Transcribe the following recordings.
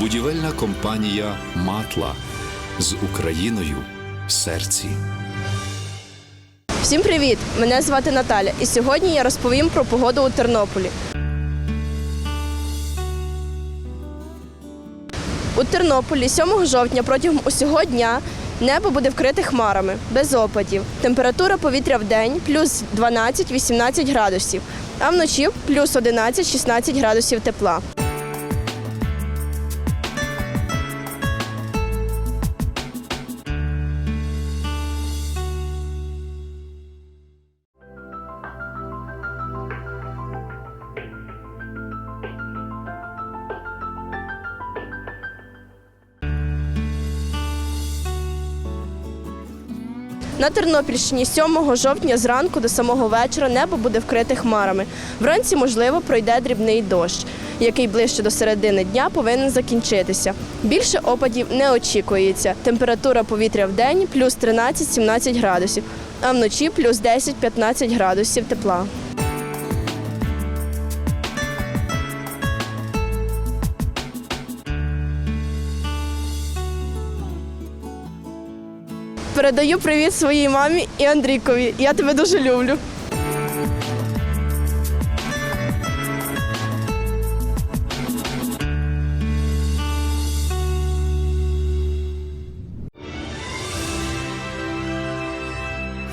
Будівельна компанія Матла з Україною в серці. Всім привіт! Мене звати Наталя, і сьогодні я розповім про погоду у Тернополі. У Тернополі 7 жовтня протягом усього дня небо буде вкрите хмарами, без опадів. Температура повітря в день плюс 12-18 градусів, а вночі плюс 11-16 градусів тепла. На Тернопільщині 7 жовтня зранку до самого вечора небо буде вкрите хмарами. Вранці, можливо, пройде дрібний дощ, який ближче до середини дня повинен закінчитися. Більше опадів не очікується. Температура повітря в день плюс 13-17 градусів, а вночі плюс 10-15 градусів тепла. Передаю привіт своїй мамі і Андрійкові. Я тебе дуже люблю.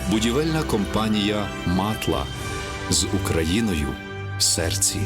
Будівельна компанія Матла з Україною в серці.